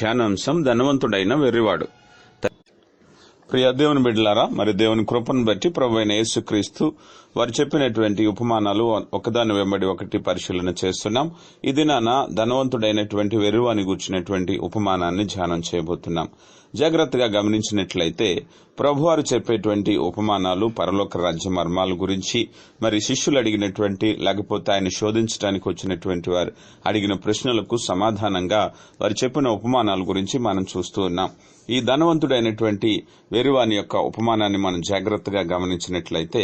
ధ్యానాంశం ధనవంతుడైన వెర్రివాడు. ప్రియ దేవుని బిడ్డలారా మరి దేవుని కృపను బట్టి ప్రభు అయిన యేసుక్రీస్తు వారు చెప్పినటువంటి ఉపమానాలు ఒకదాని వెంబడి ఒకటి పరిశీలన చేస్తున్నాం. ఇది నాన్న ధనవంతుడైనటువంటి వెరువాని కూర్చున్నటువంటి ఉపమానాన్ని ధ్యానం చేయబోతున్నాం. జాగ్రత్తగా గమనించినట్లయితే ప్రభువారు చెప్పేటువంటి ఉపమానాలు పరలోక రాజ్య మర్మాల గురించి మరి శిష్యులు అడిగినటువంటి లేకపోతే ఆయన శోధించడానికి వచ్చినటువంటి వారు అడిగిన ప్రశ్నలకు సమాధానంగా వారు చెప్పిన ఉపమానాల గురించి మనం చూస్తూ ఉన్నాం. ఈ ధనవంతుడైనటువంటి వేరువాని యొక్క ఉపమానాన్ని మనం జాగ్రత్తగా గమనించినట్లయితే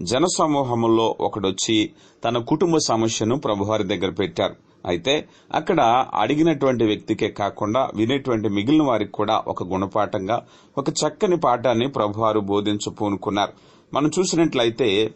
జనసమూహంలో ఒకడొచ్చి తన కుటుంబ సమస్యను ప్రభువారి దగ్గర పెట్టారు. అయితే అక్కడ అడిగినటువంటి వ్యక్తికే కాకుండా వినేటువంటి మిగిలిన వారికి కూడా ఒక గుణపాఠంగా ఒక చక్కని పాఠాన్ని ప్రభువారు బోధించ పూనుకున్నారు. మనం చూసినట్లయితే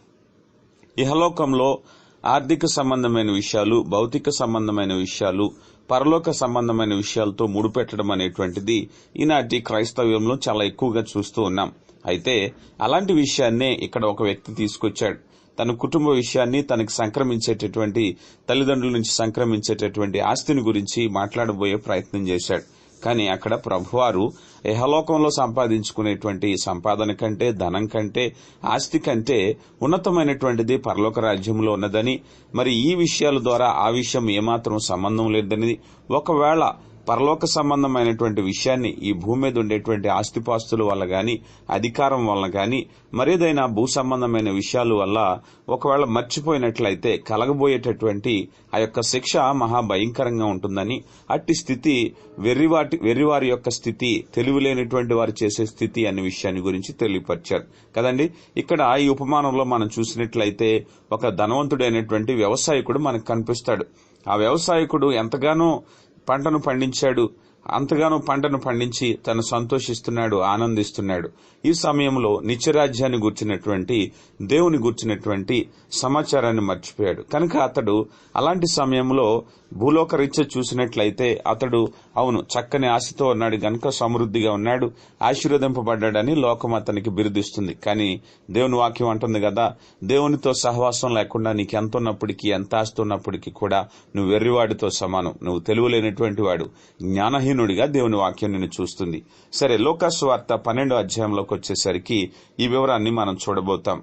ఇహలోకంలో ఆర్థిక సంబంధమైన విషయాలు భౌతిక సంబంధమైన విషయాలు పరలోక సంబంధమైన విషయాలతో ముడిపెట్టడం అనేటువంటిది ఈనాటి క్రైస్తవ్యంలో చాలా ఎక్కువగా చూస్తూ ఉన్నాం. అయితే అలాంటి విషయాన్నే ఇక్కడ ఒక వ్యక్తి తీసుకొచ్చాడు. తన కుటుంబ విషయాన్ని తనకు సంక్రమించేటటువంటి తల్లిదండ్రుల నుంచి సంక్రమించేటటువంటి ఆస్తిని గురించి మాట్లాడబోయే ప్రయత్నం చేశాడు. కానీ అక్కడ ప్రభువారు యహలోకంలో సంపాదించుకునేటువంటి సంపాదన కంటే ధనం కంటే ఆస్తి కంటే ఉన్నతమైనటువంటిది పరలోక రాజ్యంలో ఉన్నదని మరి ఈ విషయాల ద్వారా ఆ విషయం ఏమాత్రం సంబంధం లేదని ఒకవేళ పరలోక సంబంధమైనటువంటి విషయాన్ని ఈ భూమి మీద ఉండేటువంటి ఆస్తిపాస్తుల వల్ల గాని అధికారం వల్ల గాని మరేదైనా భూ సంబంధమైన విషయాల వల్ల ఒకవేళ మర్చిపోయినట్లయితే కలగబోయేటటువంటి ఆ యొక్క శిక్ష మహాభయంకరంగా ఉంటుందని అట్టి స్థితి వెర్రివాటి వెర్రివారి యొక్క స్థితి తెలివిలేనటువంటి వారు చేసే స్థితి అనే విషయాన్ని గురించి తెలియపరిచారు. కదండి? ఇక్కడ ఈ ఉపమానంలో మనం చూసినట్లయితే ఒక ధనవంతుడైనటువంటి వ్యవసాయకుడు మనకు కనిపిస్తాడు. ఆ వ్యవసాయకుడు ఎంతగానో పంటను పండించాడు. అంతగానో పంటను పండించి తను సంతోషిస్తున్నాడు ఆనందిస్తున్నాడు. ఈ సమయంలో నిత్యరాజ్యాన్ని గుర్చినటువంటి దేవుని గుర్చినటువంటి సమాచారాన్ని మర్చిపోయాడు. కనుక అతడు అలాంటి సమయంలో భూలోక చూసినట్లయితే అతడు అవును చక్కని ఆశతో ఉన్నాడు గనుక సమృద్ధిగా ఉన్నాడు ఆశీర్వదింపబడ్డాడని లోకం అతనికి బిరుదిస్తుంది. కానీ దేవుని వాక్యం అంటుంది కదా దేవునితో సహవాసం లేకుండా నీకు ఎంత ఉన్నప్పటికీ ఎంత ఆస్తి ఉన్నప్పటికీ కూడా నువ్వు వెర్రివాడితో సమానం. నువ్వు తెలివిలేనటువంటి వాడు జ్ఞానహీనుడిగా దేవుని వాక్యం నిన్ను చూస్తుంది. సరే లోకాసు వార్త పన్నెండో అధ్యాయంలోకి వచ్చేసరికి ఈ వివరాన్ని మనం చూడబోతాం.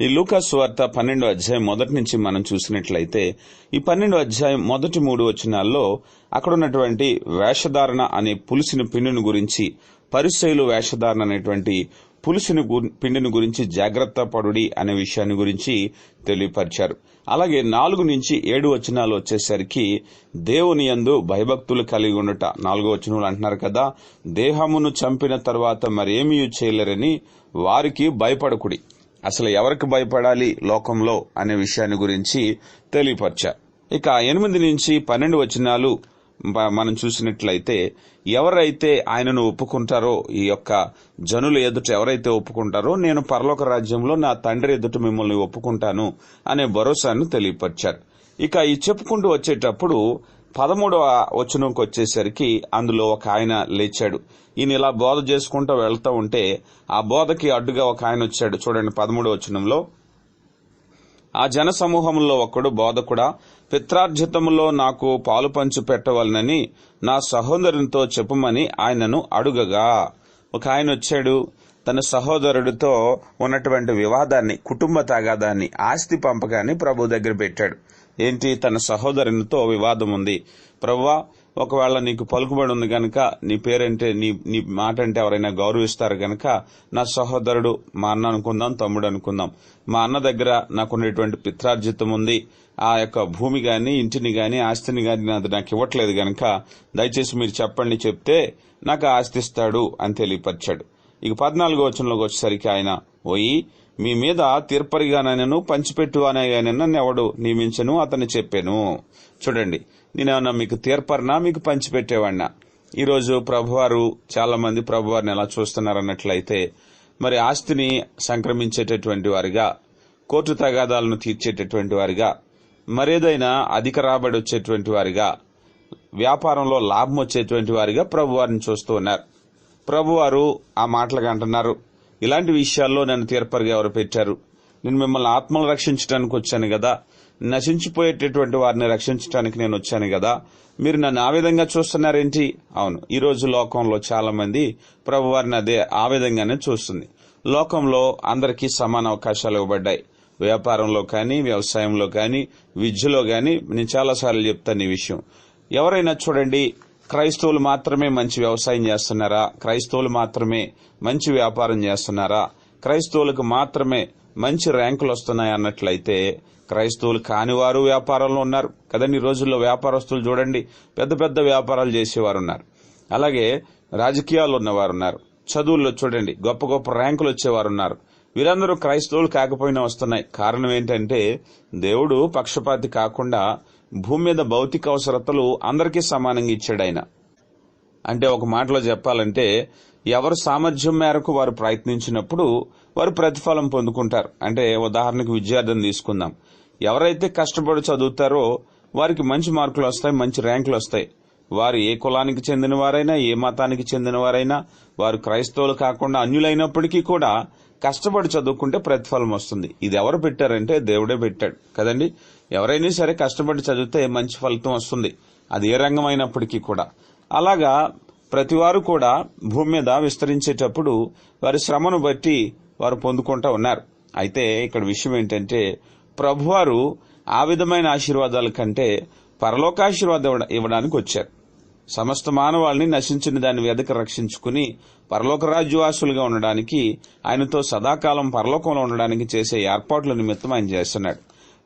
ఈ లూకాసు వార్త పన్నెండో అధ్యాయం మొదటి నుంచి మనం చూసినట్లయితే ఈ పన్నెండో అధ్యాయం మొదటి మూడు వచనాల్లో అక్కడ ఉన్నటువంటి వేషధారణ అనే పులుసుని పిండిని గురించి పరిశైలు వేషధారణ అనేటువంటి పులిసిన పిండిని గురించి జాగ్రత్త పడుడి అనే విషయాన్ని గురించి తెలియపరిచారు. అలాగే నాలుగు నుంచి ఏడు వచనాలు వచ్చేసరికి దేవుని యందు భయభక్తులు కలిగి ఉండట. నాలుగో వచనాలు అంటున్నారు కదా దేహమును చంపిన తర్వాత మరేమీ చేయలేరని వారికి భయపడకుడి. అసలు ఎవరికి భయపడాలి లోకంలో అనే విషయాన్ని గురించి తెలియపరిచారు ఇక ఎనిమిది నుంచి పన్నెండు వచనాలు మనం చూసినట్లయితే ఎవరైతే ఆయనను ఒప్పుకుంటారో ఈ యొక్క జనుల ఎదుట ఎవరైతే ఒప్పుకుంటారో నేను పరలోక రాజ్యంలో నా తండ్రి ఎదుట మిమ్మల్ని ఒప్పుకుంటాను అనే భరోసాను తెలియపరిచారు. ఇక ఈ చెప్పుకుంటూ వచ్చేటప్పుడు పదమూడవ వచనంకి వచ్చేసరికి అందులో ఒక ఆయన లేచాడు. ఈయన ఇలా బోధ చేసుకుంటూ వెళ్తూ ఉంటే ఆ బోధకి అడ్డుగా ఒక ఆయన వచ్చాడు. చూడండి పదమూడవ వచనంలో. ఆ జన సమూహంలో ఒకడు బోధకుడా పిత్రార్జితములో నాకు పాలు పంచు పెట్టవలనని నా సహోదరునితో చెప్పమని ఆయనను అడుగగా. ఒక ఆయన వచ్చాడు. తన సహోదరుడితో ఉన్నటువంటి వివాదాన్ని కుటుంబ తగాదాన్ని ఆస్తి పంపకాన్ని ప్రభు దగ్గర పెట్టాడు. ఏంటి? తన సహోదరునితో వివాదం ఉంది ప్రవ్వా ఒకవేళ నీకు పలుకుబడి ఉంది గనక నీ పేరంటే నీ నీ మాట అంటే ఎవరైనా గౌరవిస్తారు గనక నా సహోదరుడు మా అన్న అనుకుందాం తమ్ముడు అనుకుందాం. మా అన్న దగ్గర నాకున్నటువంటి పిత్రార్జితం ఉంది. ఆ యొక్క భూమి గాని ఇంటిని గాని ఆస్తిని గాని అది నాకు ఇవ్వట్లేదు గనక దయచేసి మీరు చెప్పండి చెప్తే నాకు ఆస్తిస్తాడు అని తెలియపరిచాడు. ఇక పద్నాలుగో వచనంలోకి వచ్చేసరికి ఆయన పోయి మీ మీద తీర్పరిగానైనను పంచిపెట్టు అనే నన్ను ఎవడు నియమించను అతను చెప్పాను. చూడండి నేనేమన్నా మీకు తీర్పరినా మీకు పంచిపెట్టేవాడినా? ఈరోజు ప్రభువారు చాలా మంది ప్రభువారిని ఎలా చూస్తున్నారన్నట్లయితే మరి ఆస్తిని సంక్రమించేటటువంటి వారిగా కోర్టు తగాదాలను తీర్చేటటువంటి వారిగా మరేదైనా అధిక రాబడి వచ్చేటువంటి వారిగా వ్యాపారంలో లాభం వచ్చేటువంటి వారిగా ప్రభువారిని చూస్తూ ఉన్నారు. ప్రభువారు ఆ మాటలుగా అంటున్నారు. ఇలాంటి విషయాల్లో నన్ను తీర్పరిగా ఎవరు పెట్టారు? నేను మిమ్మల్ని ఆత్మలు రక్షించడానికి వచ్చాను కదా? నశించిపోయేటటువంటి వారిని రక్షించడానికి నేను వచ్చాను కదా? మీరు నన్ను ఆ విధంగా చూస్తున్నారేంటి? అవును ఈ రోజు లోకంలో చాలా మంది ప్రభు వారిని అదే ఆ విధంగానే చూస్తుంది. లోకంలో అందరికీ సమాన అవకాశాలు ఇవ్వబడ్డాయి. వ్యాపారంలో కానీ వ్యవసాయంలో కానీ విద్యలో కానీ నేను చాలాసార్లు చెప్తాను ఈ విషయం. ఎవరైనా చూడండి క్రైస్తవులు మాత్రమే మంచి వ్యవసాయం చేస్తున్నారా? క్రైస్తవులు మాత్రమే మంచి వ్యాపారం చేస్తున్నారా? క్రైస్తవులకు మాత్రమే మంచి ర్యాంకులు వస్తున్నాయి అన్నట్లయితే క్రైస్తవులు కానివారు వ్యాపారంలో ఉన్నారు. కదండి ఈ రోజుల్లో వ్యాపారస్తులు చూడండి పెద్ద పెద్ద వ్యాపారాలు చేసేవారు ఉన్నారు. అలాగే రాజకీయాలు ఉన్నవారు ఉన్నారు. చదువుల్లో చూడండి గొప్ప గొప్ప ర్యాంకులు వచ్చేవారు ఉన్నారు. వీరందరూ క్రైస్తవులు కాకపోయినా వస్తున్నాయి. కారణం ఏంటంటే దేవుడు పక్షపాతి కాకుండా భూమి మీద భౌతిక అవసరతలు అందరికీ సమానంగా ఇచ్చాడు ఆయన అంటే ఒక మాటలో చెప్పాలంటే ఎవరు సామర్థ్యం మేరకు వారు ప్రయత్నించినప్పుడు వారు ప్రతిఫలం పొందుకుంటారు. అంటే ఉదాహరణకు విద్యార్థిని తీసుకుందాం. ఎవరైతే కష్టపడి చదువుతారో వారికి మంచి మార్కులు వస్తాయి మంచి ర్యాంకులు వస్తాయి. వారు ఏ కులానికి చెందిన వారైనా ఏ మతానికి చెందిన వారైనా వారు క్రైస్తవులు కాకుండా అన్యులైనప్పటికీ కూడా కష్టపడి చదువుకుంటే ప్రతిఫలం వస్తుంది. ఇది ఎవరు పెట్టారంటే దేవుడే పెట్టాడు. కదండి? ఎవరైనా సరే కష్టపడి చదివితే మంచి ఫలితం వస్తుంది? అది ఏ రంగం అయినప్పటికీ కూడా. అలాగా ప్రతివారు కూడా భూమి మీద విస్తరించేటప్పుడు వారి శ్రమను బట్టి వారు పొందుకుంటా ఉన్నారు. అయితే ఇక్కడ విషయం ఏంటంటే ప్రభువారు ఆ విధమైన ఆశీర్వాదాల కంటే పరలోకాశీర్వాదం ఇవ్వడానికి వచ్చారు. సమస్త మానవాళిని నశించిన దాని వెదక రక్షించుకుని పరలోక రాజ్యవాసులుగా ఉండడానికి ఆయనతో సదాకాలం పరలోకంలో ఉండడానికి చేసే ఏర్పాట్ల నిమిత్తం ఆయన చేస్తున్నాడు.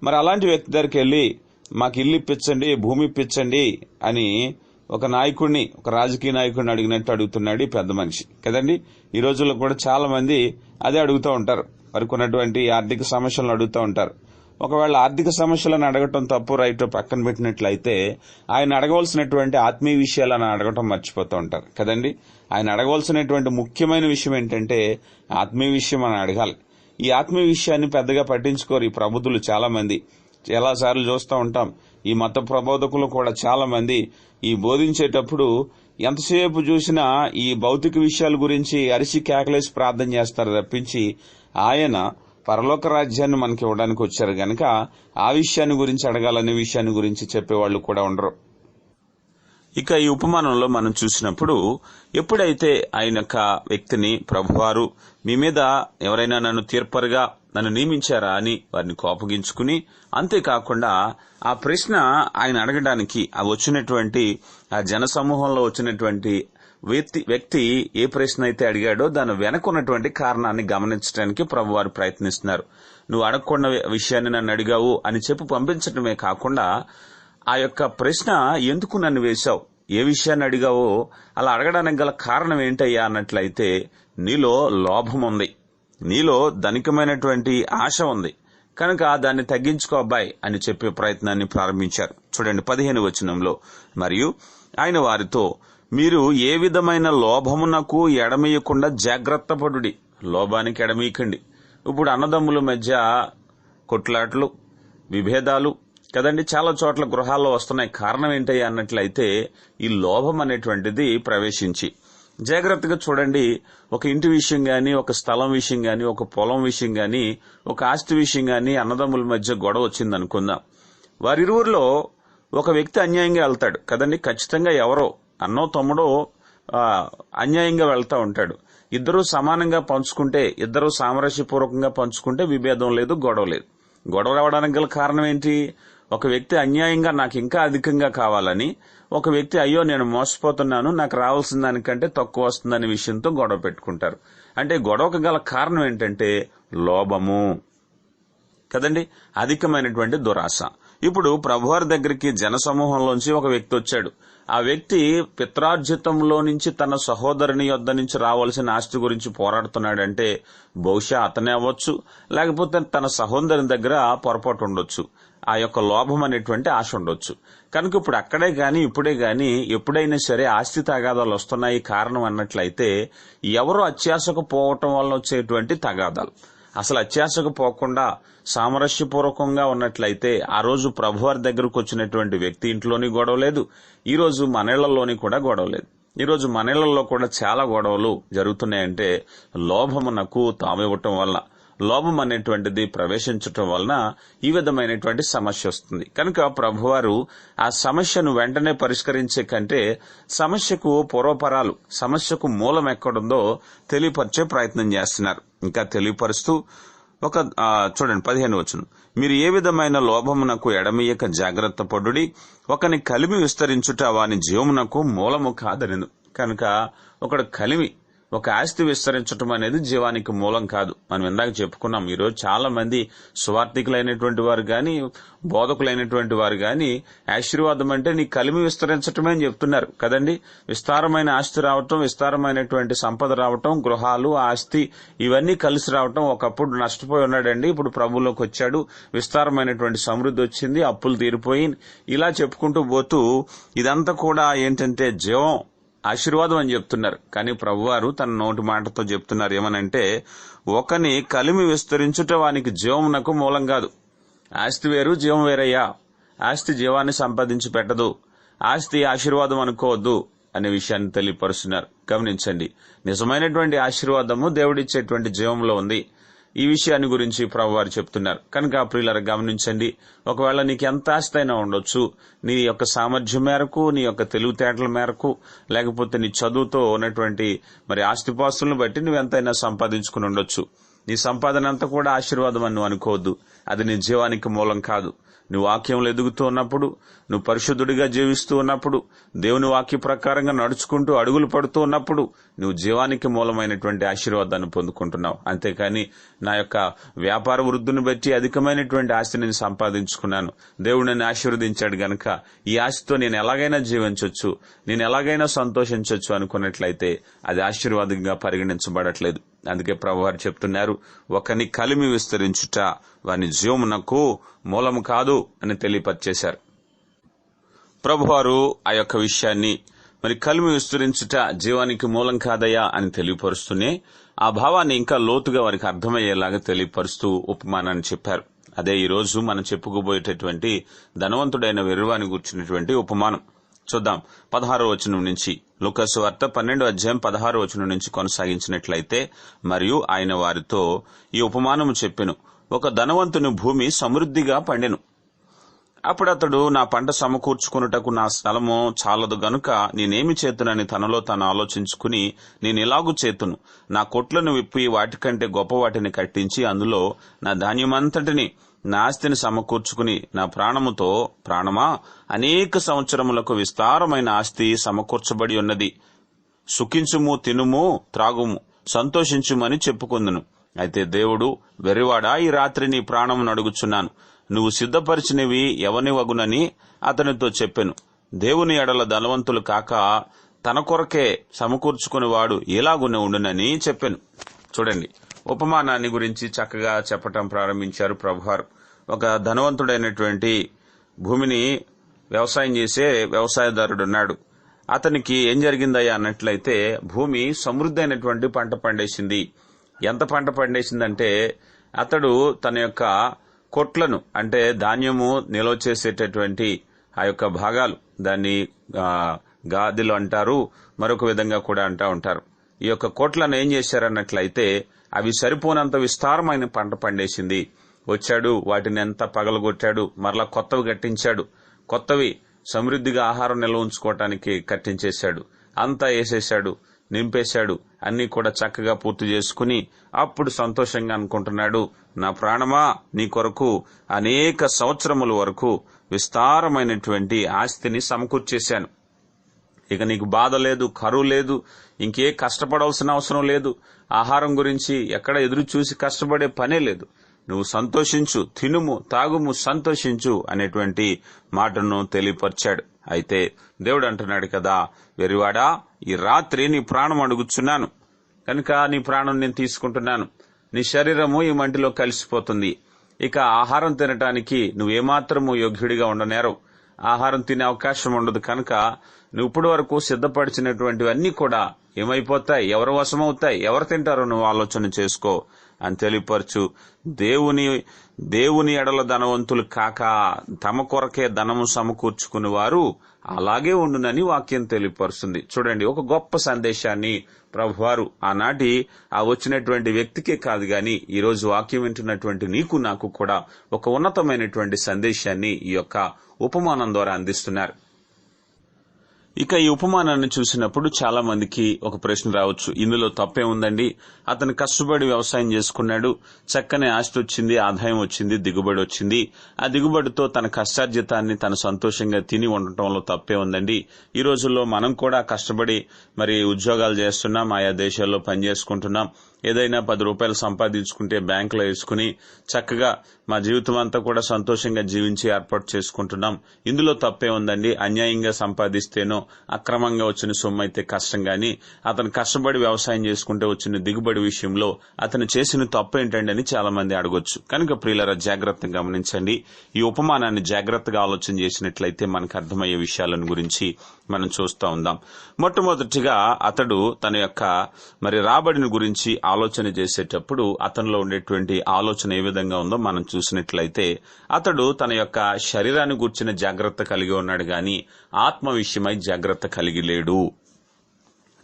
మరి అలాంటి వ్యక్తి దగ్గరికి వెళ్ళి మాకు ఇల్లు ఇప్పించండి భూమి ఇప్పించండి అని ఒక నాయకుడిని ఒక రాజకీయ నాయకుడిని అడిగినట్టు అడుగుతున్నాడు ఈ పెద్ద మనిషి. కదండి? ఈ రోజుల్లో కూడా చాలా మంది అదే అడుగుతూ ఉంటారు. వారికి ఉన్నటువంటి ఆర్థిక సమస్యలను అడుగుతూ ఉంటారు. ఒకవేళ ఆర్థిక సమస్యలను అడగటం తప్పు రైట్ పక్కన పెట్టినట్లయితే ఆయన అడగవలసినటువంటి ఆత్మీయ విషయాలను అడగటం మర్చిపోతూ ఉంటారు. కదండి? ఆయన అడగవలసినటువంటి ముఖ్యమైన విషయం ఏంటంటే ఆత్మీయ విషయం అని అడగాలి. ఈ ఆత్మీయ విషయాన్ని పెద్దగా పట్టించుకోరు ఈ ప్రబుద్ధులు చాలా మంది చాలాసార్లు చూస్తూ ఉంటాం. ఈ మత ప్రబోధకులు కూడా చాలా మంది ఈ బోధించేటప్పుడు ఎంతసేపు చూసినా ఈ భౌతిక విషయాల గురించి అరిసి కేకలేసి ప్రార్థన చేస్తారు తప్పించి ఆయన పరలోక రాజ్యాన్ని మనకి ఇవ్వడానికి వచ్చారు గనక ఆ విషయాన్ని గురించి అడగాలనే విషయాన్ని గురించి చెప్పేవాళ్ళు కూడా ఉండరు. ఇక ఈ ఉపమానంలో మనం చూసినప్పుడు ఎప్పుడైతే ఆయన యొక్క వ్యక్తిని ప్రభువారు మీ మీద ఎవరైనా నన్ను తీర్పరుగా నన్ను నియమించారా అని వారిని కోపగించుకుని అంతేకాకుండా ఆ ప్రశ్న ఆయన అడగడానికి ఆ వచ్చినటువంటి ఆ జన సమూహంలో వచ్చినటువంటి వ్యక్తి వ్యక్తి ఏ ప్రశ్న అయితే అడిగాడో దాని వెనకున్నటువంటి కారణాన్ని గమనించడానికి ప్రభువారు ప్రయత్నిస్తున్నారు. నువ్వు అడగకుండా విషయాన్ని నన్ను అడిగావు అని చెప్పి పంపించడమే కాకుండా ఆ యొక్క ప్రశ్న ఎందుకు నన్ను వేశావు? ఏ విషయాన్ని అడిగావో అలా అడగడానికి గల కారణం ఏంటయ్యా అన్నట్లయితే నీలో లోభం ఉంది. నీలో ధనికమైనటువంటి ఆశ ఉంది. కనుక దాన్ని తగ్గించుకో అబ్బాయి అని చెప్పే ప్రయత్నాన్ని ప్రారంభించారు. చూడండి పదిహేను వచనంలో. మరియు ఆయన వారితో మీరు ఏ విధమైన లోభమునకు ఎడమీయకుండా జాగ్రత్త పడుడి లోభానికి ఎడమీయకండి. ఇప్పుడు అన్నదమ్ముల మధ్య కొట్లాట్లు విభేదాలు కదండి చాలా చోట్ల గృహాల్లో వస్తున్నాయి. కారణం ఏంటి అన్నట్లయితే ఈ లోభం అనేటువంటిది ప్రవేశించి. జాగ్రత్తగా చూడండి ఒక ఇంటి విషయం గాని ఒక స్థలం విషయం గాని ఒక పొలం విషయం గాని ఒక ఆస్తి విషయం గాని అన్నదమ్ముల మధ్య గొడవ వచ్చింది అనుకుందాం వారిరువురిలో ఒక వ్యక్తి అన్యాయంగా వెళ్తాడు. కదండి ఖచ్చితంగా ఎవరో అన్నో తమ్ముడో అన్యాయంగా వెళ్తా ఉంటాడు. ఇద్దరూ సమానంగా పంచుకుంటే ఇద్దరూ సామరస్యపూర్వకంగా పంచుకుంటే విభేదం లేదు గొడవ లేదు. గొడవ రావడానికి గల కారణం ఏంటి? ఒక వ్యక్తి అన్యాయంగా నాకు ఇంకా అధికంగా కావాలని ఒక వ్యక్తి అయ్యో నేను మోసపోతున్నాను నాకు రావాల్సిన దానికంటే తక్కువ వస్తుందనే విషయంతో గొడవ పెట్టుకుంటారు. అంటే గొడవకు గల కారణం ఏంటంటే లోభము. కదండి? అధికమైనటువంటి దురాశ. ఇప్పుడు ప్రభువారి దగ్గరికి జనసమూహంలోంచి ఒక వ్యక్తి వచ్చాడు. ఆ వ్యక్తి పిత్రార్జితంలో నుంచి తన సహోదరుని యొద్ద నుంచి రావాల్సిన ఆస్తి గురించి పోరాడుతున్నాడంటే బహుశా అతనే అవ్వచ్చు లేకపోతే తన సహోదరుని దగ్గర పొరపాటు ఉండొచ్చు. ఆ యొక్క లోభం అనేటువంటి ఆశ ఉండొచ్చు. కనుక ఇప్పుడు అక్కడే గాని ఇప్పుడే గాని ఎప్పుడైనా సరే ఆస్తి తగాదాలు వస్తున్నాయి. కారణం అన్నట్లయితే ఎవరు అత్యాశకు పోవటం వల్ల వచ్చేటువంటి తగాదాలు? అసలు అత్యాశకు పోకుండా సామరస్యపూర్వకంగా ఉన్నట్లయితే ఆ రోజు ప్రభువారి దగ్గరకు వచ్చినటువంటి వ్యక్తి ఇంట్లోని గొడవ లేదు. ఈ రోజు మనేళ్ళలోని కూడా గొడవ లేదు. ఈ రోజు మనేళ్ళలో కూడా చాలా గొడవలు జరుగుతున్నాయంటే లోభమునకు తామివ్వటం వల్ల లోభం అనేటువంటిది ప్రవేశించటం వలన ఈ విధమైనటువంటి సమస్య వస్తుంది. కనుక ప్రభువారు ఆ సమస్యను వెంటనే పరిష్కరించే కంటే సమస్యకు పూర్వపరాలు సమస్యకు మూలం ఎక్కడుందో తెలియపరిచే ప్రయత్నం చేస్తున్నారు. ఇంకా తెలియపరుస్తూ ఒక చూడండి పదిహేను వచ్చును. మీరు ఏ విధమైన లోభమునకు ఎడమయ్యక జాగ్రత్త పడుడి ఒకని కలిమి విస్తరించుట వాని జీవమునకు మూలము కాదనెను. కనుక ఒకడు కలిమి ఒక ఆస్తి విస్తరించటం అనేది జీవానికి మూలం కాదు. మనం ఇందాక చెప్పుకున్నాం ఈరోజు చాలా మంది స్వార్థికులైనటువంటి వారు గాని బోధకులైనటువంటి వారు గాని ఆశీర్వాదం అంటే నీ కలిమి విస్తరించటమే అని చెప్తున్నారు. కదండి? విస్తారమైన ఆస్తి రావటం విస్తారమైనటువంటి సంపద రావటం గృహాలు ఆస్తి ఇవన్నీ కలిసి రావటం ఒకప్పుడు నష్టపోయి ఉన్నాడండి. ఇప్పుడు ప్రభులోకి వచ్చాడు. విస్తారమైనటువంటి సమృద్ధి వచ్చింది అప్పులు తీరిపోయి ఇలా చెప్పుకుంటూ పోతూ ఇదంతా కూడా ఏంటంటే జీవం. ఆశీర్వాదం అని చెప్తున్నారు. కానీ ప్రభువారు తన నోటి మాటతో చెప్తున్నారు ఏమనంటే ఒకని కలిమి విస్తరించుట వానికి జీవమునకు మూలం కాదు. ఆస్తి వేరు జీవం వేరయ్యా. ఆస్తి జీవాన్ని సంపాదించి పెట్టదు. ఆస్తి ఆశీర్వాదం అనుకోవద్దు అనే విషయాన్ని తెలియపరుస్తున్నారు. గమనించండి. నిజమైనటువంటి ఆశీర్వాదము దేవుడిచ్చేటువంటి జీవంలో ఉంది. ఈ విషయాన్ని గురించి ప్రభువారు చెప్తున్నారు. కనుక ప్రియులర గమనించండి. ఒకవేళ నీకు ఎంత ఆస్తైనా ఉండొచ్చు. నీ యొక్క సామర్థ్యం మేరకు నీ యొక్క తెలివితేటల మేరకు లేకపోతే నీ చదువుతో ఉన్నటువంటి మరి ఆస్తిపాస్తులను బట్టి నువ్వు ఎంతైనా సంపాదించుకుని ఉండొచ్చు. నీ సంపాదన అంతా కూడా ఆశీర్వాదం అని నువ్వు అనుకోవద్దు. అది నీ జీవానికి మూలం కాదు. నువ్వు వాక్యంలో ఎదుగుతూ ఉన్నప్పుడు నువ్వు పరిశుద్ధుడిగా జీవిస్తూ ఉన్నప్పుడు దేవుని వాక్య ప్రకారంగా నడుచుకుంటూ అడుగులు పడుతూ ఉన్నప్పుడు నువ్వు జీవానికి మూలమైనటువంటి ఆశీర్వాదాన్ని పొందుకుంటున్నావు. అంతేకాని నా యొక్క వ్యాపార వృద్ధిని బట్టి అధికమైనటువంటి ఆస్తి నేను సంపాదించుకున్నాను. దేవుడు నన్ను ఆశీర్వదించాడు గనక ఈ ఆస్తితో నేను ఎలాగైనా జీవించవచ్చు నేను ఎలాగైనా సంతోషించవచ్చు అనుకున్నట్లయితే అది ఆశీర్వాదంగా పరిగణించబడట్లేదు. అందుకే ప్రభువారు చెప్తున్నారు ఒకని కలిమి విస్తరించుట వాని జీవమునకు మూలము కాదు అని తెలియపరిచేశారు. ప్రభువారు ఆ యొక్క విషయాన్ని మరి కలిమి విస్తరించుట జీవానికి మూలం కాదయ్యా అని తెలియపరుస్తూనే ఆ భావాన్ని ఇంకా లోతుగా వారికి అర్థమయ్యేలాగా తెలియపరుస్తూ ఉపమానాన్ని చెప్పారు. అదే ఈ రోజు మనం చెప్పుకోబోయేటటువంటి ధనవంతుడైన వెర్రివాని కూర్చున్నటువంటి ఉపమానం. చూద్దాం. పదహారో వచనం నుంచి. లుకసు వార్త పన్నెండు అధ్యాయం పదహారో వచనం నుంచి కొనసాగించినట్లయితే మరియు ఆయన వారితో ఈ ఉపమానము చెప్పెను. ఒక ధనవంతుని భూమి సమృద్ధిగా పండెను. అప్పుడు అతడు నా పంట సమకూర్చుకున్నటకు నా స్థలము చాలదు గనుక నేనేమి చేతునని తనలో తాను ఆలోచించుకుని నేను ఇలాగు చేతును? నా కొట్లను విప్పి వాటికంటే గొప్ప వాటిని కట్టించి అందులో నా ధాన్యమంతటిని నా ఆస్తిని సమకూర్చుకుని నా ప్రాణముతో ప్రాణమా? అనేక సంవత్సరములకు విస్తారమైన ఆస్తి సమకూర్చబడి ఉన్నది. సుఖించుము తినుము త్రాగుము సంతోషించుమని చెప్పుకుందును. అయితే దేవుడు వెర్రివాడా? ఈ రాత్రి నీ ప్రాణమును అడుగుచున్నాను. నువ్వు సిద్ధపరిచినవి ఎవనివగునని అతనితో చెప్పెను. దేవుని ఎడల ధనవంతులు కాక తన కొరకే సమకూర్చుకునేవాడు ఎలాగునే ఉండునని చెప్పాను. చూడండి. ఉపమానాన్ని గురించి చక్కగా చెప్పటం ప్రారంభించారు ప్రభువారు. ఒక ధనవంతుడైనటువంటి భూమిని వ్యవసాయం చేసే వ్యవసాయదారుడు ఉన్నాడు అతనికి ఏం జరిగిందయ్యా అన్నట్లయితే భూమి సమృద్ధి అయినటువంటి పంట పండేసింది. ఎంత పంట పండేసిందంటే అతడు తన యొక్క కొట్లను అంటే ధాన్యము నిల్వ చేసేటటువంటి ఆ యొక్క భాగాలు దాన్ని గాదిలు అంటారు మరొక విధంగా కూడా అంటా ఉంటారు. ఈ యొక్క కొట్లను ఏం చేశారన్నట్లయితే అవి సరిపోనంత విస్తారమైన పంట పండేసింది. వచ్చాడు వాటిని ఎంత పగలగొట్టాడు మరలా కొత్తవి కట్టించాడు. కొత్తవి సమృద్ధిగా ఆహారం నిల్వ ఉంచుకోవటానికి కట్టించేశాడు. అంతా వేసేశాడు నింపేశాడు అన్నీ కూడా చక్కగా పూర్తి చేసుకుని అప్పుడు సంతోషంగా అనుకుంటున్నాడు నా ప్రాణమా నీ కొరకు అనేక సంవత్సరముల వరకు విస్తారమైనటువంటి ఆస్తిని సమకూర్చేశాను. ఇక నీకు బాధ లేదు కరువు లేదు ఇంకే కష్టపడవలసిన అవసరం లేదు. ఆహారం గురించి ఎక్కడ ఎదురు చూసి కష్టపడే పనే లేదు. నువ్వు సంతోషించు తినుము తాగుము సంతోషించు అనేటువంటి మాటను తెలియపరిచాడు. అయితే దేవుడు అంటున్నాడు కదా వెరివాడా ఈ రాత్రి నీ ప్రాణం అడుగుచున్నాను. కనుక నీ ప్రాణం నేను తీసుకుంటున్నాను. నీ శరీరము ఈ మంటిలో కలిసిపోతుంది. ఇక ఆహారం తినటానికి నువ్వేమాత్రము యోగ్యుడిగా ఉండనేరవు ఆహారం తినే అవకాశం ఉండదు కనుక నువ్వు ఇప్పటి వరకు సిద్ధపరిచినటువంటివన్నీ కూడా ఏమైపోతాయి? ఎవరు వశమవుతాయి? ఎవరు తింటారు? నువ్వు ఆలోచన చేసుకో. అని తెలియపరచు. దేవుని దేవుని ఎడల ధనవంతులు కాక తమ కొరకే ధనము సమకూర్చుకుని వారు అలాగే ఉండునని వాక్యం తెలియపరుస్తుంది. చూడండి ఒక గొప్ప సందేశాన్ని ప్రభువారు ఆనాటి ఆ వచ్చినటువంటి వ్యక్తికే కాదు గాని ఈ రోజు వాక్యం వింటున్నటువంటి నీకు నాకు కూడా ఒక ఉన్నతమైనటువంటి సందేశాన్ని ఈ యొక్క ఉపమానం ద్వారా అందిస్తున్నారు. ఇక ఈ ఉపమానాన్ని చూసినప్పుడు చాలా మందికి ఒక ప్రశ్న రావచ్చు. ఇందులో తప్పే ఉందండి. అతను కష్టపడి వ్యవసాయం చేసుకున్నాడు. చక్కని ఆస్తి వచ్చింది ఆదాయం వచ్చింది దిగుబడి వచ్చింది. ఆ దిగుబడితో తన కష్టార్జితాన్ని తన సంతోషంగా తిని ఉండటంలో తప్పే ఉందండి. ఈ రోజుల్లో మనం కూడా కష్టపడి మరి ఉద్యోగాలు చేస్తున్నాం ఆయా దేశాల్లో పనిచేసుకుంటున్నాం. ఏదైనా పది రూపాయలు సంపాదించుకుంటే బ్యాంకులో వేసుకుని చక్కగా మా జీవితం అంతా కూడా సంతోషంగా జీవించి ఏర్పాటు చేసుకుంటున్నాం. ఇందులో తప్పే ఉందండి అన్యాయంగా సంపాదిస్తేనో అక్రమంగా వచ్చిన సొమ్ము అయితే కష్టం గాని అతను కష్టపడి వ్యవసాయం చేసుకుంటే వచ్చిన దిగుబడి విషయంలో అతను చేసిన తప్పు ఏంటండి అని చాలా మంది అడగొచ్చు. కనుక ప్రియులరా జాగ్రత్తగా గమనించండి. ఈ ఉపమానాన్ని జాగ్రత్తగా ఆలోచన చేసినట్లయితే మనకు అర్థమయ్యే విషయాలను గురించి మనం చూస్తూ ఉందాం. మొట్టమొదటిగా అతడు తన యొక్క మరి రాబడిని గురించి ఆలోచన చేసేటప్పుడు అతనిలో ఉండేటువంటి ఆలోచన ఏ విధంగా ఉందో మనం చూసినట్లయితే అతడు తన యొక్క శరీరాన్ని గూర్చిన జాగ్రత్త కలిగి ఉన్నాడు గాని ఆత్మ విషయమై జాగ్రత్త కలిగి లేడు.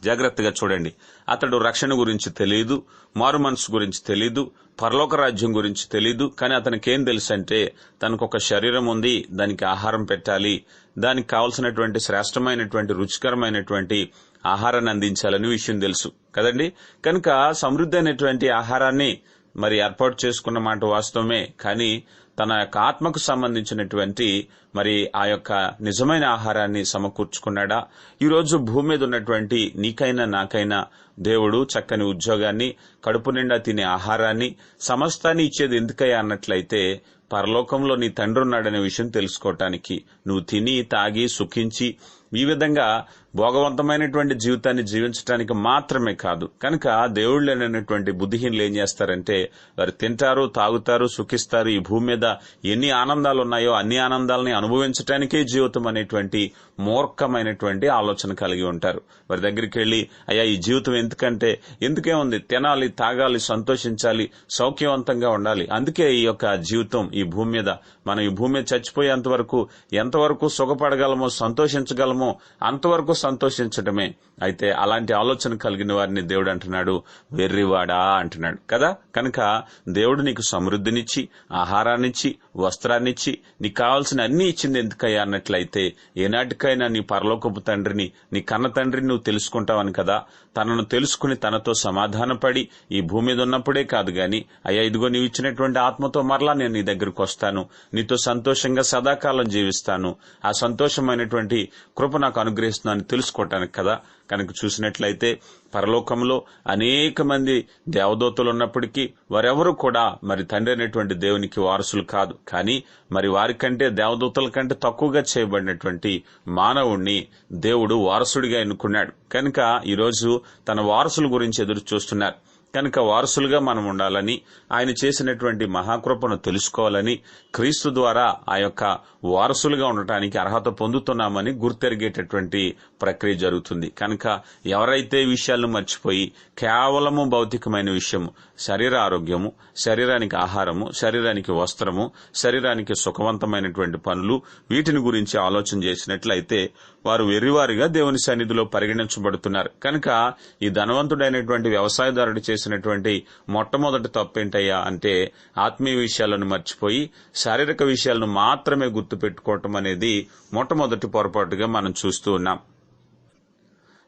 జాగ్రత్తగా చూడండి. అతడు రక్షణ గురించి తెలియదు మారు మనసు గురించి తెలియదు పరలోక రాజ్యం గురించి తెలియదు కానీ అతనికి ఏం తెలుసు అంటే తనకు ఒక శరీరం ఉంది దానికి ఆహారం పెట్టాలి దానికి కావలసినటువంటి శ్రేష్టమైనటువంటి రుచికరమైనటువంటి ఆహారాన్ని అందించాలని విషయం తెలుసు. కదండి? కనుక సమృద్ధి అయినటువంటి ఆహారాన్ని మరి ఏర్పాటు చేసుకున్న మాట వాస్తవమే. కానీ తన యొక్క ఆత్మకు సంబంధించినటువంటి మరి ఆ యొక్క నిజమైన ఆహారాన్ని సమకూర్చుకున్నాడా? ఈరోజు భూమి మీద ఉన్నటువంటి నీకైనా నాకైనా దేవుడు చక్కని ఉద్యోగాన్ని కడుపు నిండా తినే ఆహారాన్ని సమస్తాన్ని ఇచ్చేది ఎందుకయ్యా అన్నట్లయితే పరలోకంలో నీ తండ్రి ఉన్నాడనే విషయం తెలుసుకోవటానికి నువ్వు తిని తాగి సుఖించి ఈ విధంగా భోగవంతమైనటువంటి జీవితాన్ని జీవించడానికి మాత్రమే కాదు. కనుక దేవుళ్ళు లేనటువంటి బుద్ధిహీనులు ఏం చేస్తారంటే వారు తింటారు తాగుతారు సుఖిస్తారు. ఈ భూమి మీద ఎన్ని ఆనందాలు ఉన్నాయో అన్ని ఆనందాలని అనుభవించటానికే జీవితం అనేటువంటి మూర్ఖమైనటువంటి ఆలోచన కలిగి ఉంటారు. వారి దగ్గరికి వెళ్ళి అయ్యా ఈ జీవితం ఎందుకంటే ఎందుకే ఉంది? తినాలి తాగాలి సంతోషించాలి సౌఖ్యవంతంగా ఉండాలి. అందుకే ఈ యొక్క జీవితం ఈ భూమి మీద. మనం ఈ భూమి మీద చచ్చిపోయేంత వరకు ఎంతవరకు సుఖపడగలమో సంతోషించగలమో అంతవరకు సంతోషించటమే. అయితే అలాంటి ఆలోచన కలిగిన వారిని దేవుడు అంటున్నాడు వెర్రివాడా అంటున్నాడు. కదా? కనుక దేవుడు నీకు సమృద్ధినిచ్చి ఆహారాన్నిచ్చి వస్త్రాన్నిచ్చి నీకు కావాల్సిన అన్ని ఇచ్చింది ఎందుకయ్యా? అన్నట్లయితే ఏనాటికైనా నీ పరలోకపు తండ్రిని నీ కన్న తండ్రిని నువ్వు తెలుసుకుంటావని కదా? తనను తెలుసుకుని తనతో సమాధానపడి ఈ భూమి మీద ఉన్నప్పుడే కాదు గాని అయ్యా ఇదిగో నీవు ఇచ్చినటువంటి ఆత్మతో మరలా నేను నీ దగ్గరకు వస్తాను. నీతో సంతోషంగా సదాకాలం జీవిస్తాను. ఆ సంతోషమైనటువంటి కృప నాకు అనుగ్రహిస్తున్నాను తెలుసుకోవటానికి కదా? కనుక చూసినట్లయితే పరలోకంలో అనేక మంది దేవదూతలు ఉన్నప్పటికీ వారెవరు కూడా మరి తండ్రి అయినటువంటి దేవునికి వారసులు కాదు. కానీ మరి వారికంటే దేవదూతల కంటే తక్కువగా చేయబడినటువంటి మానవుణ్ణి దేవుడు వారసుడిగా ఎన్నుకున్నాడు. కనుక ఈరోజు తన వారసుల గురించి ఎదురు చూస్తున్నారు. కనుక వారసులుగా మనం ఉండాలని ఆయన చేసినటువంటి మహాకృపను తెలుసుకోవాలని క్రీస్తు ద్వారా ఆ యొక్క వారసులుగా ఉండటానికి అర్హత పొందుతున్నామని గుర్తెరిగేటటువంటి ప్రక్రియ జరుగుతుంది. కనుక ఎవరైతే విషయాలను మర్చిపోయి కేవలము భౌతికమైన విషయము శరీర ఆరోగ్యము శరీరానికి ఆహారము శరీరానికి వస్త్రము శరీరానికి సుఖవంతమైనటువంటి పనులు వీటిని గురించి ఆలోచన చేసినట్లయితే వారు వెర్రివారిగా దేవుని సన్నిధిలో పరిగణించబడుతున్నారు. కనుక ఈ ధనవంతుడైనటువంటి వ్యవసాయదారుడు చేసినటువంటి మొట్టమొదటి తప్పేంటయ్యా అంటే ఆత్మీయ విషయాలను మర్చిపోయి శారీరక విషయాలను మాత్రమే గుర్తుపెట్టుకోవటం అనేది మొట్టమొదటి పొరపాటుగా మనం చూస్తూ ఉన్నాం.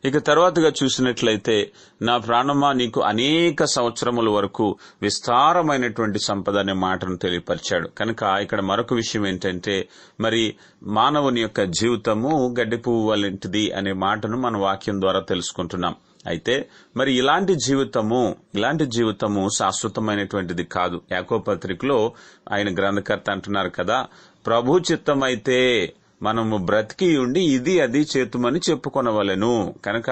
ఇక తర్వాతగా చూసినట్లయితే నా ప్రాణమా నీకు అనేక సంవత్సరముల వరకు విస్తారమైనటువంటి సంపద అనే మాటను తెలియపరిచాడు. కనుక ఇక్కడ మరొక విషయం ఏంటంటే మరి మానవుని యొక్క జీవితము గడ్డి పువ్వు వలంటిది అనే మాటను మన వాక్యం ద్వారా తెలుసుకుంటున్నాం. అయితే మరి ఇలాంటి జీవితము ఇలాంటి జీవితము శాశ్వతమైనటువంటిది కాదు. యాకో పత్రికలో ఆయన గ్రంథకర్త అంటున్నారు కదా ప్రభు చిత్తమైతే మనము బ్రతికి ఉండి ఇది అది చేతుమని చెప్పుకొనవలెను. కనుక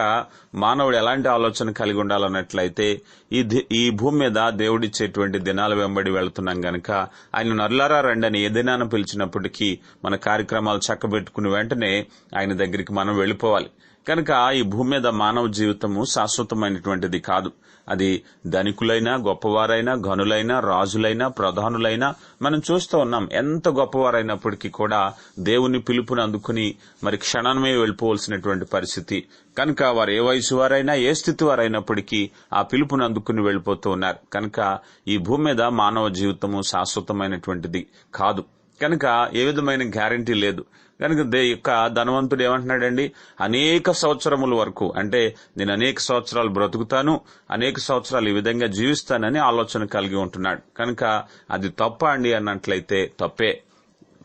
మానవుడు ఎలాంటి ఆలోచన కలిగి ఉండాలన్నట్లయితే ఈ ఈ భూమి మీద దేవుడిచ్చేటువంటి దినాల వెంబడి వెళ్తున్నాం గనక ఆయన నర్లారా రండని అని ఏ దినాన పిలిచినప్పటికీ మన కార్యక్రమాలు చక్కబెట్టుకుని వెంటనే ఆయన దగ్గరికి మనం వెళ్ళిపోవాలి. కనుక ఈ భూమి మీద మానవ జీవితము శాశ్వతమైనటువంటిది కాదు. అది ధనికులైనా గొప్పవారైనా ఘనులైనా రాజులైనా ప్రధానులైనా మనం చూస్తూ ఉన్నాం ఎంత గొప్పవారైనప్పటికీ కూడా దేవుని పిలుపుని అందుకుని మరి క్షణమే వెళ్ళిపోవలసినటువంటి పరిస్థితి. కనుక వారు ఏ వయసు వారైనా ఏ స్థితి వారైనప్పటికీ ఆ పిలుపుని అందుకుని వెళ్ళిపోతూ ఉన్నారు. కనుక ఈ భూమి మీద మానవ జీవితము శాశ్వతమైనటువంటిది కాదు. కనుక ఏ విధమైన గ్యారంటీ లేదు. కనుక దే యొక్క ధనవంతుడు ఏమంటున్నాడండి? అనేక సంవత్సరముల వరకు అంటే నేను అనేక సంవత్సరాలు బ్రతుకుతాను అనేక సంవత్సరాలు ఈ విధంగా జీవిస్తానని ఆలోచన కలిగి ఉంటున్నాడు. కనుక అది తప్ప అండి అన్నట్లయితే తప్పే.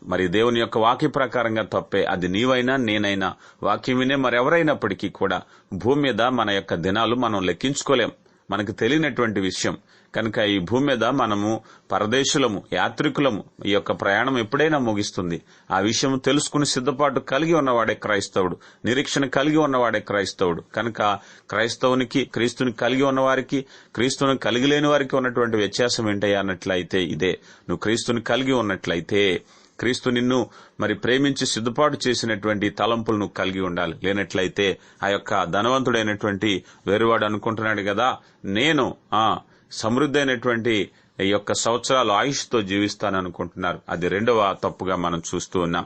మరి దేవుని యొక్క వాక్య ప్రకారంగా తప్పే. అది నీవైనా నేనైనా వాక్యం వినే మరెవరైనప్పటికీ కూడా భూమి మీద మన యొక్క దినాలు మనం లెక్కించుకోలేం. మనకు తెలియనటువంటి విషయం. కనుక ఈ భూమి మీద మనము పరదేశులము యాత్రికులము ఈ యొక్క ప్రయాణం ఎప్పుడైనా ముగిస్తుంది. ఆ విషయం తెలుసుకుని సిద్ధపాటు కలిగి ఉన్నవాడే క్రైస్తవుడు నిరీక్షణ కలిగి ఉన్నవాడే క్రైస్తవుడు. కనుక క్రైస్తవునికి క్రీస్తుని కలిగి ఉన్నవారికి క్రీస్తుని కలిగి లేని వారికి ఉన్నటువంటి వ్యత్యాసం ఏంటయ్యా అన్నట్లయితే ఇదే. నువ్వు క్రీస్తుని కలిగి ఉన్నట్లయితే క్రీస్తు నిన్ను మరి ప్రేమించి సిద్ధపాటు చేసినటువంటి తలంపులను కలిగి ఉండాలి. లేనట్లయితే ఆ యొక్క ధనవంతుడైనటువంటి వేరువాడు అనుకుంటున్నాడు కదా నేను ఆ సమృద్ధి అయినటువంటి ఈ యొక్క సంవత్సరాలు ఆయుష్తో జీవిస్తాను అనుకుంటున్నారు అది రెండవ తప్పుగా మనం చూస్తూ ఉన్నాం.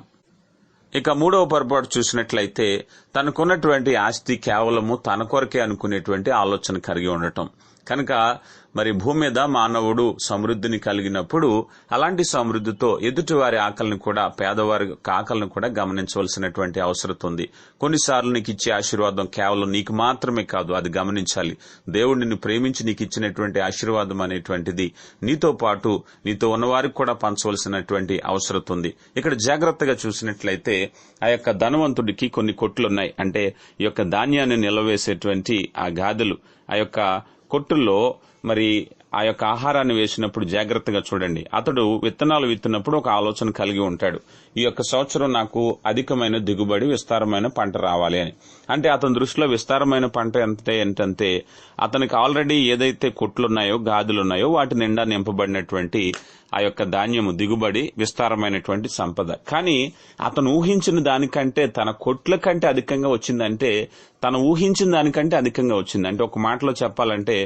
ఇక మూడవ పొరపాటు చూసినట్లయితే తనకున్నటువంటి ఆస్తి కేవలము తన కొరకే అనుకునేటువంటి ఆలోచన కలిగి ఉండటం. కనుక మరి భూమి మీద మానవుడు సమృద్ధిని కలిగినప్పుడు అలాంటి సమృద్ధితో ఎదుటివారి ఆకలిని కూడా పేదవారి ఆకలిని కూడా గమనించవలసినటువంటి అవసరం ఉంది. కొన్నిసార్లు నీకు ఇచ్చే ఆశీర్వాదం కేవలం నీకు మాత్రమే కాదు అది గమనించాలి. దేవుడు నిన్ను ప్రేమించి నీకు ఇచ్చినటువంటి ఆశీర్వాదం అనేటువంటిది నీతో పాటు నీతో ఉన్నవారికి కూడా పంచవలసినటువంటి అవసరం ఉంది. ఇక్కడ జాగ్రత్తగా చూసినట్లయితే ఆ యొక్క ధనవంతుడికి కొన్ని కొట్లున్నాయి. అంటే ఈ యొక్క ధాన్యాన్ని నిలవేసేటువంటి ఆ గాదెలు ఆ యొక్క కొట్టుల్లో మరి ఆ యొక్క ఆహారాన్ని వేసినప్పుడు జాగ్రత్తగా చూడండి. అతడు విత్తనాలు విత్తినప్పుడు ఒక ఆలోచన కలిగి ఉంటాడు. ఈ యొక్క సంవత్సరం నాకు అధికమైన దిగుబడి విస్తారమైన పంట రావాలి అని. అంటే అతని దృష్టిలో విస్తారమైన పంట ఎంత ఏంటంటే అతనికి ఆల్రెడీ ఏదైతే కొట్లున్నాయో గాదులున్నాయో వాటి నిండా నింపబడినటువంటి ఆ యొక్క ధాన్యము దిగుబడి విస్తారమైనటువంటి సంపద. కానీ అతను ఊహించిన దానికంటే తన కొట్ల కంటే అధికంగా వచ్చిందంటే తను ఊహించిన దానికంటే అధికంగా వచ్చింది. అంటే ఒక మాటలో చెప్పాలంటే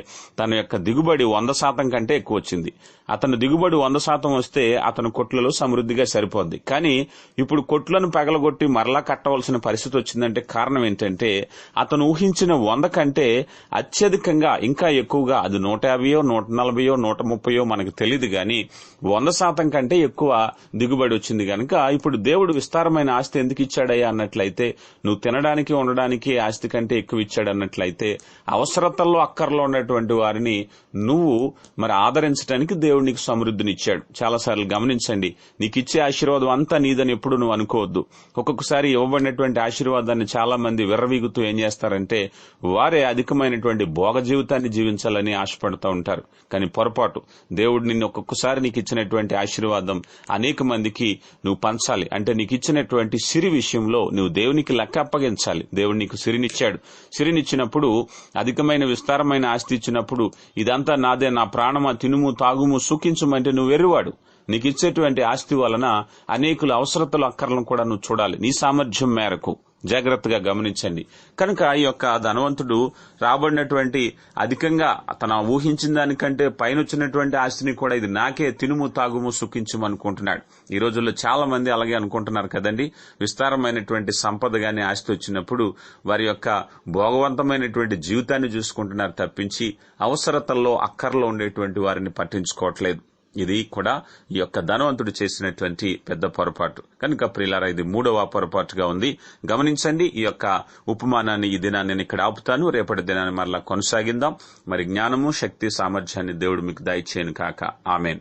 తన యొక్క దిగుబడి వంద శాతం కంటే ఎక్కువ వచ్చింది. అతని దిగుబడి వంద శాతం వస్తే అతని కొట్లలో సమృద్ధిగా సరిపోద్ది. కానీ ఇప్పుడు కొట్లను పగలగొట్టి మరలా కట్టవలసిన పరిస్థితి వచ్చిందంటే కారణం ఏంటంటే అతను ఊహించిన వంద కంటే అత్యధికంగా ఇంకా ఎక్కువగా అది నూట యాభైయో నూట నలభయో నూట ముప్పయో మనకు తెలియదు గాని వంద శాతం కంటే ఎక్కువ దిగుబడి వచ్చింది కనుక ఇప్పుడు దేవుడు విస్తారమైన ఆస్తి ఎందుకు ఇచ్చాడయ్యా అన్నట్లయితే నువ్వు తినడానికి ఉండడానికి ఆస్తి కంటే ఎక్కువ ఇచ్చాడు అన్నట్లయితే అవసరతల్లో అక్కర్లో ఉన్నటువంటి వారిని నువ్వు మరి ఆదరించడానికి దేవుడు నీకు సమృద్ధిని ఇచ్చాడు చాలాసార్లు గమనించండి నీకు ఇచ్చే ఆశీర్వాదం అంతా నీదని ఎప్పుడు నువ్వు అనుకోవద్దు. ఒక్కొక్కసారి ఇవ్వబడినటువంటి ఆశీర్వాదాన్ని చాలా మంది విర్రవీగుతూ ఏం చేస్తారంటే వారే అధికమైనటువంటి భోగ జీవితాన్ని జీవించాలని ఆశపడుతూ ఉంటారు. కానీ పొరపాటు దేవుడు నిన్ను ఒక్కొక్కసారి నీకు ఇచ్చినటువంటి ఆశీర్వాదం అనేక మందికి నువ్వు పంచాలి. అంటే నీకు ఇచ్చినటువంటి సిరి విషయంలో నువ్వు దేవునికి లెక్క అప్పగించాలి. దేవుడు నీకు ఇచ్చాడు సిరినిచ్చినప్పుడు అధికమైన విస్తారమైన ఆస్తి ఇచ్చినప్పుడు ఇదంతా నాదే నా ప్రాణమా తినుము తాగుము సుఖించుమంటే నువ్వు వెర్రివాడు నీకు ఇచ్చేటువంటి ఆస్తి వలన అనేకుల అవసరతలు అక్కర్లను కూడా నువ్వు చూడాలి. నీ సామర్థ్యం మేరకు. జాగ్రత్తగా గమనించండి. కనుక ఈ యొక్క ధనవంతుడు రాబడినటువంటి అధికంగా తన ఊహించిన దానికంటే పైన వచ్చినటువంటి ఆస్తిని కూడా ఇది నాకే తినుము తాగుము సుఖించుము అనుకుంటున్నాడు. ఈ రోజుల్లో చాలా మంది అలాగే అనుకుంటున్నారు కదండి. విస్తారమైనటువంటి సంపద గాని ఆస్తి వచ్చినప్పుడు వారి యొక్క భోగవంతమైనటువంటి జీవితాన్ని చూసుకుంటున్నారు తప్పించి అవసరతల్లో అక్కర్లో ఉండేటువంటి వారిని పట్టించుకోవట్లేదు. ఇది కూడా ఈ యొక్క ధనవంతుడు చేసినటువంటి పెద్ద పొరపాటు. కనుక ప్రిలారా ఇది మూడవ పొరపాటుగా ఉంది. గమనించండి ఈ యొక్క ఉపమానాన్ని ఈ దినాన్ని నేను ఇక్కడ ఆపుతాను. రేపటి దినాన్ని మరలా కొనసాగిందాం మరి జ్ఞానము శక్తి సామర్థ్యాన్ని దేవుడు మీకు దయచేయను కాక. ఆమెన్.